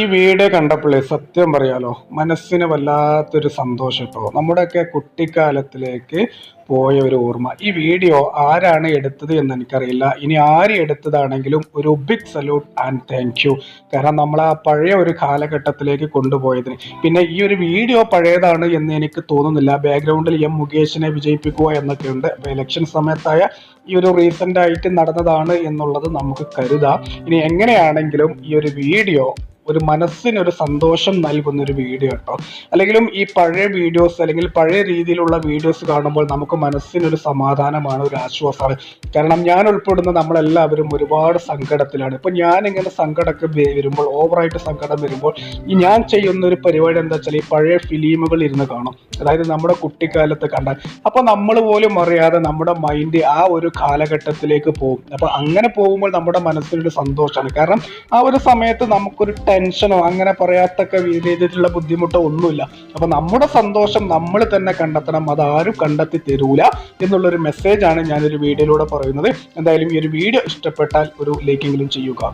ഈ വീഡിയോ കണ്ടപ്പോഴേ സത്യം പറയാലോ മനസ്സിന് വല്ലാത്തൊരു സന്തോഷം കേട്ടോ നമ്മുടെയൊക്കെ കുട്ടിക്കാലത്തിലേക്ക് പോയ ഒരു ഓർമ്മ. ഈ വീഡിയോ ആരാണ് എടുത്തത് എന്ന് എനിക്കറിയില്ല. ഇനി ആര് എടുത്തതാണെങ്കിലും ഒരു big salute and thank you കാരണം നമ്മൾ ആ പഴയ ഒരു കാലഘട്ടത്തിലേക്ക് കൊണ്ടുപോയതിന്. പിന്നെ ഈ ഒരു വീഡിയോ പഴയതാണ് എന്ന് എനിക്ക് തോന്നുന്നില്ല. ബാക്ക്ഗ്രൗണ്ടിൽ എം മുകേഷിനെ വിജയിപ്പിക്കുക എന്നൊക്കെ ഉണ്ട്. ഇലക്ഷൻ സമയത്തായ ഈ ഒരു റീസെന്റ് ആയിട്ട് നടന്നതാണ് എന്നുള്ളത് നമുക്ക് കരുതാം. ഇനി എങ്ങനെയാണെങ്കിലും ഈ ഒരു വീഡിയോ ഒരു മനസ്സിന് ഒരു സന്തോഷം നൽകുന്ന ഒരു വീഡിയോ കേട്ടോ. അല്ലെങ്കിലും ഈ പഴയ വീഡിയോസ് അല്ലെങ്കിൽ പഴയ രീതിയിലുള്ള വീഡിയോസ് കാണുമ്പോൾ നമുക്ക് മനസ്സിനൊരു സമാധാനമാണ് ഒരു ആശ്വാസമാണ്. കാരണം ഞാൻ ഉൾപ്പെടുന്ന നമ്മളെല്ലാവരും ഒരുപാട് സങ്കടത്തിലാണ്. ഇപ്പൊ ഞാൻ ഇങ്ങനെ സങ്കടമൊക്കെ വരുമ്പോൾ ഓവറായിട്ട് സങ്കടം വരുമ്പോൾ ഈ ഞാൻ ചെയ്യുന്ന ഒരു പരിപാടി എന്താ വെച്ചാൽ ഈ പഴയ ഫിലിമുകൾ ഇരുന്ന് കാണും. അതായത് നമ്മുടെ കുട്ടിക്കാലത്ത് കണ്ടാൽ. അപ്പോൾ നമ്മൾ പോലും അറിയാതെ നമ്മുടെ മൈൻഡ് ആ ഒരു കാലഘട്ടത്തിലേക്ക് പോകും. അപ്പോൾ അങ്ങനെ പോകുമ്പോൾ നമ്മുടെ മനസ്സിനൊരു സന്തോഷമാണ്. കാരണം ആ ഒരു സമയത്ത് നമുക്കൊരു ടെൻഷനോ അങ്ങനെ പറയാത്തക്ക രീതിയിലുള്ള ബുദ്ധിമുട്ടോ ഒന്നുമില്ല. അപ്പൊ നമ്മുടെ സന്തോഷം നമ്മൾ തന്നെ കണ്ടെത്തണം. അതാരും കണ്ടെത്തി തരൂല എന്നുള്ളൊരു മെസ്സേജാണ് ഞാനൊരു വീഡിയോയിലൂടെ പറയുന്നത്. എന്തായാലും ഈ ഒരു വീഡിയോ ഇഷ്ടപ്പെട്ടാൽ ഒരു ലൈക്കെങ്കിലും ചെയ്യുക.